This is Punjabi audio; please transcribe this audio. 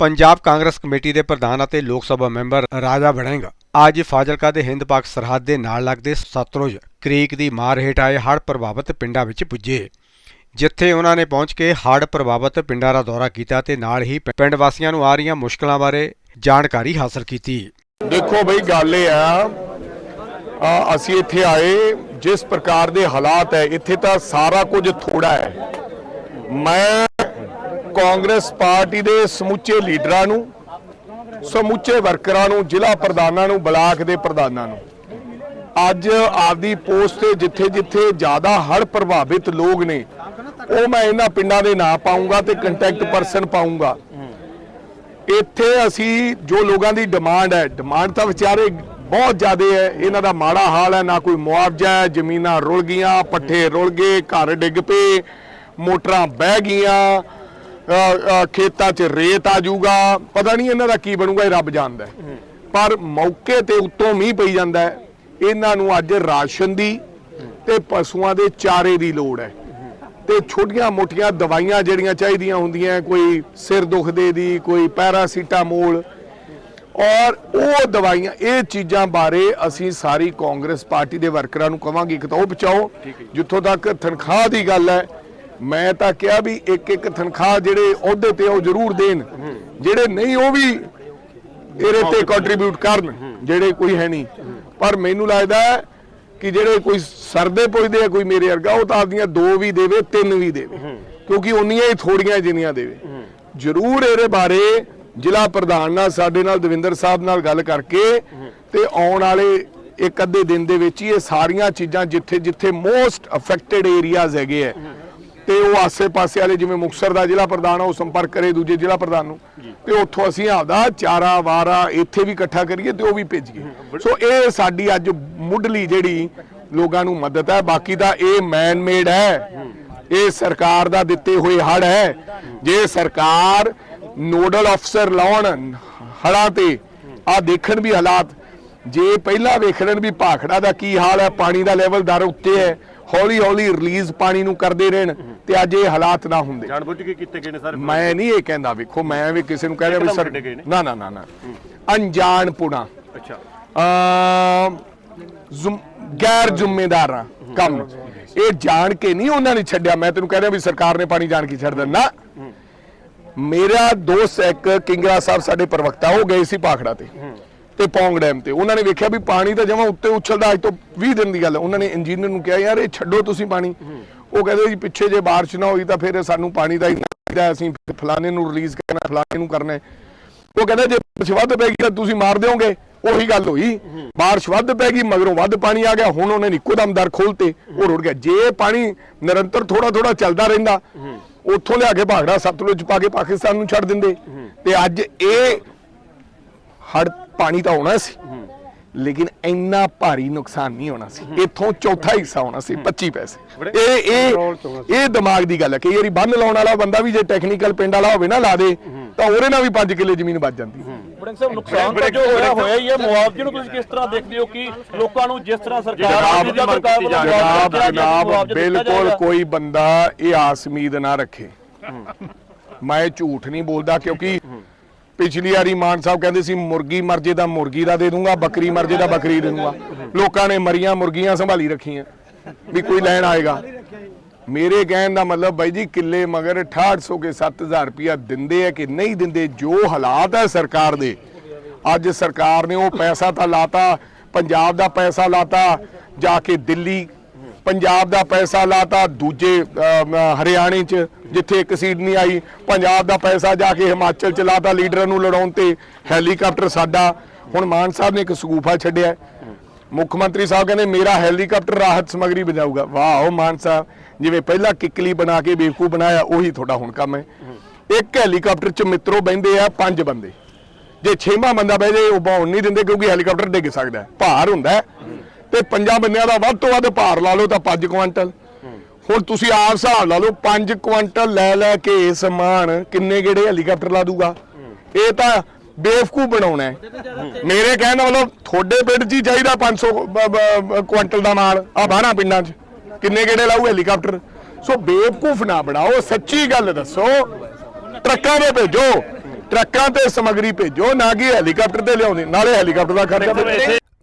ਪੰਜਾਬ ਕਾਂਗਰਸ ਕਮੇਟੀ ਦੇ ਪ੍ਰਧਾਨ ਅਤੇ ਲੋਕ ਸਭਾ ਮੈਂਬਰ ਰਾਜਾ ਵੜਿੰਗ ਅੱਜ ਫਾਜ਼ਿਲਕਾ ਦੇ ਹਿੰਦ ਪਾਕ ਸਰਹੱਦ ਦੇ ਨਾਲ ਲੱਗਦੇ ਸਤਲੁਜ ਕ੍ਰੀਕ ਦੀ ਮਾਰ ਹੇਠ ਆਏ ਹੜ੍ਹ ਪ੍ਰਭਾਵਿਤ ਪਿੰਡਾਂ ਵਿੱਚ ਪੁੱਜੇ। ਜਿੱਥੇ ਉਹਨਾਂ ਨੇ ਪਹੁੰਚ ਕੇ ਹੜ੍ਹ ਪ੍ਰਭਾਵਿਤ ਪਿੰਡਾਂ ਦਾ ਦੌਰਾ ਕੀਤਾ ਤੇ ਨਾਲ ਹੀ ਪਿੰਡ ਵਾਸੀਆਂ ਨੂੰ ਆ ਰਹੀਆਂ ਮੁਸ਼ਕਲਾਂ ਬਾਰੇ ਜਾਣਕਾਰੀ ਹਾਸਲ ਕੀਤੀ। ਦੇਖੋ ਬਈ ਗੱਲ ਇਹ ਆ ਆ, ਅਸੀਂ ਇੱਥੇ ਆਏ ਜਿਸ ਪ੍ਰਕਾਰ ਦੇ ਹਾਲਾਤ ਹੈ ਇੱਥੇ ਤਾਂ ਸਾਰਾ ਕੁਝ ਥੋੜਾ ਹੈ। ਮੈਂ ਕਾਂਗਰਸ ਪਾਰਟੀ ਦੇ ਸਮੁੱਚੇ ਲੀਡਰਾਂ ਨੂੰ, ਸਮੁੱਚੇ ਵਰਕਰਾਂ ਨੂੰ, ਜ਼ਿਲ੍ਹਾ ਪ੍ਰਧਾਨਾਂ ਨੂੰ, ਬਲਾਕ ਦੇ ਪ੍ਰਧਾਨਾਂ ਨੂੰ। ਅੱਜ ਆਪਦੀ ਪੋਸਟ ਤੇ ਜਿੱਥੇ ਜਿੱਥੇ ਜ਼ਿਆਦਾ ਹੜ ਪ੍ਰਭਾਵਿਤ ਲੋਕ ਨੇ, ਉਹ ਮੈਂ ਇਹਨਾਂ ਪਿੰਡਾਂ ਦੇ ਨਾਂ ਪਾਉਂਗਾ ਤੇ ਕੰਟੈਕਟ ਪਰਸਨ ਪਾਉਂਗਾ। ਇੱਥੇ ਅਸੀਂ ਜੋ ਲੋਕਾਂ ਦੀ ਡਿਮਾਂਡ ਹੈ ਡਿਮਾਂਡ ਤਾਂ ਵਿਚਾਰੇ ਬਹੁਤ ਜ਼ਿਆਦਾ ਹੈ, ਇਹਨਾਂ ਦਾ ਮਾੜਾ ਹਾਲ ਹੈ, ਨਾ ਕੋਈ ਮੁਆਵਜ਼ਾ ਹੈ, ਜ਼ਮੀਨਾਂ ਰੁਲ ਗਈਆਂ, ਪੱਠੇ ਰੁਲ ਗਏ, ਘਰ ਡਿੱਗ ਪਏ, ਮੋਟਰਾਂ ਬਹਿ ਗਈਆਂ ਖੇਤਾਂ 'ਚ ਰੇਤ ਆ ਜਾਊਗਾ। ਪਤਾ ਨਹੀਂ ਇਹਨਾਂ ਦਾ ਕੀ ਬਣੂਗਾ ਇਹ ਰੱਬ ਜਾਣਦਾ। ਪਰ ਮੌਕੇ ਤੇ ਉੱਤੋਂ ਮੀਂਹ ਪਈ ਜਾਂਦਾ ਹੈ। ਇਹਨਾਂ ਨੂੰ ਅੱਜ ਰਾਸ਼ਨ ਦੀ ਤੇ ਪਸ਼ੂਆਂ ਦੇ ਚਾਰੇ ਦੀ ਲੋੜ ਹੈ। ਤੇ ਛੋਟੀਆਂ ਮੋਟੀਆਂ ਦਵਾਈਆਂ ਜਿਹੜੀਆਂ ਚਾਹੀਦੀਆਂ ਹੁੰਦੀਆਂ ਕੋਈ ਸਿਰ ਦੁਖਦੇ ਦੀ ਕੋਈ ਪੈਰਾਸੀਟਾਮੋਲ। ਔਰ ਉਹ ਦਵਾਈਆਂ ਇਹ ਚੀਜ਼ਾਂ ਬਾਰੇ ਅਸੀਂ ਸਾਰੀ ਕਾਂਗਰਸ ਪਾਰਟੀ ਦੇ ਵਰਕਰਾਂ ਨੂੰ ਕਵਾਂਗੇ ਇੱਕ ਤਾਂ ਉਹ ਬਚਾਓ ਜਿੱਥੋਂ ਤੱਕ ਤਨਖਾਹ ਦੀ ਗੱਲ ਹੈ ਮੈਂ ਤਾਂ ਕਿਹਾ ਵੀ ਇੱਕ ਇੱਕ ਤਨਖਾਹ ਜਿਹੜੇ ਅਹੁਦੇ ਤੇ ਉਹ ਜ਼ਰੂਰ ਦੇਣ। ਜਿਹੜੇ ਨਹੀਂ, ਉਹ ਵੀ ਇਹਦੇ ਤੇ ਕੰਟਰੀਬਿਊਟ ਕਰਨ, ਜਿਹੜੇ ਕੋਈ ਹੈ ਨਹੀਂ। ਪਰ ਮੈਨੂੰ ਲੱਗਦਾ ਕਿ ਜਿਹੜੇ ਕੋਈ ਸਰਦੇ ਪੁੱਛਦੇ ਆ, ਕੋਈ ਮੇਰੇ ਵਰਗਾ, ਉਹ ਤਾਂ ਆਪਦੀਆਂ ਦੋ ਵੀ ਦੇਵੇ, ਤਿੰਨ ਵੀ ਦੇਵੇ। ਕਿਉਂਕਿ ਉਨੀਆਂ ਹੀ ਥੋੜੀਆਂ ਜਿੰਨੀਆਂ ਦੇਵੇ। ਜ਼ਰੂਰ ਇਹਦੇ ਬਾਰੇ ਜ਼ਿਲ੍ਹਾ ਪ੍ਰਧਾਨ ਨਾਲ, ਸਾਡੇ ਨਾਲ, ਦਵਿੰਦਰ ਸਾਹਿਬ ਨਾਲ ਗੱਲ ਕਰਕੇ ਤੇ ਆਉਣ ਵਾਲੇ ਇੱਕ ਅੱਧੇ ਦਿਨ ਦੇ ਵਿੱਚ ਹੀ ਇਹ ਸਾਰੀਆਂ ਚੀਜ਼ਾਂ ਜਿੱਥੇ ਜਿੱਥੇ ਮੋਸਟ ਅਫੈਕਟਡ ਏਰੀਆਜ਼ ਹੈਗੇ ਆ ਤੇ ਉਹ ਆਸੇ-ਪਾਸੇ ਵਾਲੇ ਜਿਵੇਂ ਮੁਕਸਰ ਦਾ ਜ਼ਿਲ੍ਹਾ ਪ੍ਰਧਾਨ ਉਹ ਸੰਪਰਕ ਕਰੇ ਦੂਜੇ ਜ਼ਿਲ੍ਹਾ ਪ੍ਰਧਾਨ ਨੂੰ। ਤੇ ਉੱਥੋਂ ਅਸੀਂ ਆਪਦਾ ਚਾਰਾ ਵਾਰਾ ਇੱਥੇ ਵੀ ਇਕੱਠਾ ਕਰੀਏ ਤੇ ਉਹ ਵੀ ਭੇਜੀਏ। ਸੋ ਇਹ ਸਾਡੀ ਅੱਜ ਮੁੱਢਲੀ ਜਿਹੜੀ ਲੋਕਾਂ ਨੂੰ ਮਦਦ ਹੈ ਬਾਕੀ ਦਾ ਇਹ ਮੈਨ ਮੇਡ ਹੈ। ਇਹ ਸਰਕਾਰ ਦਾ ਦਿੱਤੇ ਹੋਏ ਹੜ ਹੈ। ਜੇ ਸਰਕਾਰ ਨੋਡਲ ਅਫਸਰ ਲਾਉਣ ਹੜਾਂ ਤੇ ਆ ਦੇਖਣ ਵੀ ਹਾਲਾਤ ਜੇ ਪਹਿਲਾਂ ਵੇਖਣ ਵੀ ਭਾਖੜਾ ਦਾ ਕੀ ਹਾਲ ਹੈ ਪਾਣੀ ਦਾ ਲੈਵਲ ਦਰ ਉੱਤੇ ਹੈ ਹੌਲੀ ਹੌਲੀ ਰਿਲੀਜ਼ ਪਾਣੀ ਨੂੰ ਕਰਦੇ ਰਹਿਣ ਤੇ ਅੱਜ ਇਹ ਹਾਲਾਤ ਨਾ ਹੁੰਦੇ। ਜਾਣਬੁੱਝ ਕੇ ਕੀਤੇ ਗਏ ਨੇ ਸਾਰੇ ਮੈਂ ਨਹੀਂ ਇਹ ਕਹਿੰਦਾ ਵੇਖੋ ਮੈਂ ਵੀ ਕਿਸੇ ਨੂੰ ਕਹਿ ਰਿਹਾ ਵੀ ਸਰ ਨੇ। ਨਾ ਨਾ ਨਾ ਨਾ। ਅਣਜਾਣਪੁਣਾ। ਅੱਛਾ। ਜ਼ੁਮ- ਗੈਰ ਜ਼ਿੰਮੇਦਾਰਾਂ ਕੰਮ। ਇਹ ਜਾਣ ਕੇ ਨਹੀਂ ਉਹਨਾਂ ਨੇ ਛੱਡਿਆ। ਮੈਂ ਤੈਨੂੰ ਕਹਿ ਰਿਹਾ ਵੀ ਸਰਕਾਰ ਨੇ ਪਾਣੀ ਜਾਣ ਕੇ ਛੱਡ ਦਿੰਦਾ ਮੇਰਾ ਦੋਸਤ ਇੱਕ ਕਿੰਗਰਾ ਸਾਹਿਬ ਸਾਡੇ ਪ੍ਰਵਕਤਾ ਉਹ ਗਏ ਸੀ ਪਾਖੜਾ ਤੇ। ਤੇ ਪੌਂਗ ਡੈਮ ਤੇ। ਉਹਨਾਂ ਨੇ ਵੇਖਿਆ ਵੀ ਪਾਣੀ ਤਾਂ ਜਮਾ ਉੱਤੇ ਉਛਲਦਾ, ਅੱਜ ਤੋਂ 20 ਦਿਨ ਦੀ ਗੱਲ ਹੈ। ਉਹਨਾਂ ਨੇ ਇੰਜੀਨੀਅਰ ਨੂੰ ਕਿਹਾ, ਯਾਰ, ਇਹ ਛੱਡੋ ਤੁਸੀਂ ਪਾਣੀ। ਉਹ ਕਹਿੰਦੇ ਜੀ, ਪਿੱਛੇ ਜੇ ਬਾਰਿਸ਼ ਨਾ ਹੋਈ ਤਾਂ ਫਿਰ ਸਾਨੂੰ ਪਾਣੀ ਦਾ ਹੀ ਚਾਹੀਦਾ ਅਸੀਂ ਫਲਾਣੇ ਨੂੰ ਰਿਲੀਜ਼ ਕਰਨਾ, ਫਲਾਣੇ ਨੂੰ ਕਰਨਾ ਉਹ ਕਹਿੰਦਾ, ਜੇ ਬਾਰਿਸ਼ ਵੱਧ ਪੈ ਗਈ ਤਾਂ ਤੁਸੀਂ ਮਾਰ ਦਿਓਗੇ। ਉਹੀ ਗੱਲ ਹੋਈ। ਬਾਰਿਸ਼ ਵੱਧ ਪੈ ਗਈ, ਮਗਰੋਂ ਵੱਧ ਪਾਣੀ ਆ ਗਿਆ। ਹੁਣ ਉਹਨੇ ਇੱਕੋ ਦਮ ਦਰ ਖੋਲਤੇ ਉਹ ਰੁੜ ਗਿਆ। ਜੇ ਪਾਣੀ ਨਿਰੰਤਰ ਥੋੜਾ ਥੋੜਾ ਚੱਲਦਾ ਰਹਿੰਦਾ, ਉੱਥੋਂ ਲਿਆ ਕੇ ਭਾਗੜਾ ਸਤਲੁਜ ਪਾ ਕੇ ਪਾਕਿਸਤਾਨ ਨੂੰ ਛੱਡ ਦਿੰਦੇ। ਤੇ ਅੱਜ ਇਹ ਹੜ ਪਾਣੀ ਤਾਂ ਆਉਣਾ ਸੀ। ਲੇਕਿਨ ਇੰਨਾ ਭਾਰੀ ਨੁਕਸਾਨ ਨਹੀਂ ਹੋਣਾ ਸੀ। ਇੱਥੋਂ ਚੌਥਾ ਹਿੱਸਾ ਹੋਣਾ ਸੀ 25 ਪੈਸੇ। ਇਹ ਇਹ ਇਹ ਦਿਮਾਗ ਦੀ ਗੱਲ ਹੈ ਕਈ ਵਾਰੀ ਬੰਨ ਲਾਉਣ ਵਾਲਾ ਬੰਦਾ ਵੀ ਜੇ ਟੈਕਨੀਕਲ ਪਿੰਡ ਵਾਲਾ ਹੋਵੇ ਨਾ ਲਾ ਦੇ ਤਾਂ ਉਹਦੇ ਨਾਲ ਵੀ 5 ਕਿੱਲੇ ਜ਼ਮੀਨ ਬਚ ਜਾਂਦੀ ਬੜਿੰਗ ਸਾਹਿਬ ਨੁਕਸਾਨ ਤਾਂ ਜੋ ਹੋਇਆ ਹੋਇਆ ਹੀ ਹੈ। ਮੁਆਵਜ਼ੇ ਨੂੰ ਤੁਸੀਂ ਕਿਸ ਤਰ੍ਹਾਂ ਦੇਖਦੇ ਹੋ ਕਿ ਲੋਕਾਂ ਨੂੰ ਜਿਸ ਤਰ੍ਹਾਂ ਸਰਕਾਰ ਜਨਾਬ, ਦੂਜਾ ਸਰਕਾਰ ਵੱਲੋਂ ਜਨਾਬ ਮੁਆਵਜ਼ਾ ਦਿੱਤਾ ਜਨਾਬ ਮੁਆਵਜ਼ਾ ਦਿੱਤਾ ਬਿਲਕੁਲ। ਕੋਈ ਬੰਦਾ ਇਹ ਆਸ ਉਮੀਦ ਨਾ ਰੱਖੇ। ਮੈਂ ਝੂਠ ਨਹੀਂ ਬੋਲਦਾ ਕਿਉਂਕਿ ਪਿਛਲੀ ਵਾਰੀ ਮਾਨ ਸਾਹਿਬ ਕਹਿੰਦੇ ਸੀ, ਮੁਰਗੀ ਮਰਜ਼ੇ ਦਾ ਮੁਰਗੀ ਦਾ ਦੇ ਦੂੰਗਾ, ਬੱਕਰੀ ਮਰ ਦਾ ਬੱਕਰੀ ਦੇ ਦੂੰਗਾ। ਲੋਕਾਂ ਨੇ ਮਰੀਆਂ ਮੁਰਗੀਆਂ ਸੰਭਾਲੀ ਰੱਖੀਆਂ, ਵੀ ਕੋਈ ਲੈਣ ਆਏਗਾ। ਮੇਰੇ ਕਹਿਣ ਦਾ ਮਤਲਬ ਬਾਈ ਜੀ, ਕਿੱਲੇ ਮਗਰ 6800 ਕੇ 7000 ਰੁਪਇਆ ਦਿੰਦੇ ਆ ਕਿ ਨਹੀਂ ਦਿੰਦੇ, ਜੋ ਹਾਲਾਤ ਹੈ ਸਰਕਾਰ ਦੇ। ਅੱਜ ਸਰਕਾਰ ਨੇ ਉਹ ਪੈਸਾ ਤਾਂ ਲਾਤਾ, ਪੰਜਾਬ ਦਾ ਪੈਸਾ ਲਾਤਾ, ਜਾ ਕੇ ਦਿੱਲੀ ਪੰਜਾਬ ਦਾ ਪੈਸਾ ਲਾਤਾ, ਦੂਜੇ ਹਰਿਆਣੇ ਚ, ਜਿੱਥੇ ਇੱਕ ਸੀਟ ਨਹੀਂ ਆਈ, ਪੰਜਾਬ ਦਾ ਪੈਸਾ ਜਾ ਕੇ ਹਿਮਾਚਲ ਚ ਲਾਤਾ ਲੀਡਰਾਂ ਨੂੰ ਲੜਾਉਣ ਤੇ, ਹੈਲੀਕਾਪਟਰ ਸਾਡਾ। ਹੁਣ ਮਾਨ ਸਾਹਿਬ ਨੇ ਇੱਕ ਸਕੂਫਾ ਛੱਡਿਆ। ਮੁੱਖ ਮੰਤਰੀ ਸਾਹਿਬ ਕਹਿੰਦੇ, ਮੇਰਾ ਹੈਲੀਕਾਪਟਰ ਰਾਹਤ ਸਮਗਰੀ ਵਜਾਊਗਾ ਵਾਹ, ਉਹ ਮਾਨ ਸਾਹਿਬ, ਜਿਵੇਂ ਪਹਿਲਾਂ ਕਿੱਕਲੀ ਬਣਾ ਕੇ ਬੇਵਕੂ ਬਣਾਇਆ, ਉਹੀ ਤੁਹਾਡਾ ਹੁਣ ਕੰਮ ਹੈ। ਇੱਕ ਹੈਲੀਕਾਪਟਰ ਚ ਮਿੱਤਰੋ ਬੈੰਦੇ ਆ ਪੰਜ ਬੰਦੇ। ਜੇ ਛੇਵਾਂ ਬੰਦਾ ਬਹਿ ਜਾਏ, ਉਹ ਬਾਉਣ ਨਹੀਂ ਦਿੰਦੇ, ਕਿਉਂਕਿ ਹੈਲੀਕਾਪਟਰ ਡਿੱਗ ਸਕਦਾ ਭਾਰ ਹੁੰਦਾ ਹੈ। ਤੇ ਪੰਜਾਂ ਬੰਦਿਆਂ ਦਾ ਵੱਧ ਤੋਂ ਵੱਧ ਭਾਰ ਲਾ ਲਓ ਤਾਂ 5 ਕੁਇੰਟਲ। ਹੁਣ ਤੁਸੀਂ ਆਪ ਹਿਸਾਬ ਲਾ ਲਓ 5 ਕੁਇੰਟਲ ਲੈ ਲੈ ਕੇ ਇਹ ਸਮਾਨ ਕਿੰਨੇ ਗੇੜੇ ਹੈਲੀਕਾਪਟਰ ਲਾ ਦੂਗਾ? ਇਹ ਤਾਂ ਬੇਵਕੂਫ ਬਣਾਉਣਾ ਮੇਰੇ ਕਹਿਣ ਦਾ ਮਤਲਬ ਤੁਹਾਡੇ ਪਿੰਡ 'ਚ ਹੀ ਚਾਹੀਦਾ 500 ਬ- ਬ- ਕੁਇੰਟਲ ਦਾ ਮਾਲ ਆ ਬਾਹਰਾਂ ਪਿੰਡਾਂ 'ਚ। ਕਿੰਨੇ ਗੇੜੇ ਲਾਊ ਹੈਲੀਕਾਪਟਰ? ਸੋ ਬੇਵਕੂਫ ਨਾ ਬਣਾਓ ਸੱਚੀ ਗੱਲ ਦੱਸੋ। ਟਰੱਕਾਂ ਦੇ ਭੇਜੋ ਟਰੱਕਾਂ ਤੇ ਸਮੱਗਰੀ ਭੇਜੋ ਨਾ ਕਿ ਹੈਲੀਕਾਪਟਰ ਤੇ ਲਿਆਉਂਦੇ ਨਾਲੇ ਹੈਲੀਕਾਪਟਰ ਦਾ ਖਰਚਾ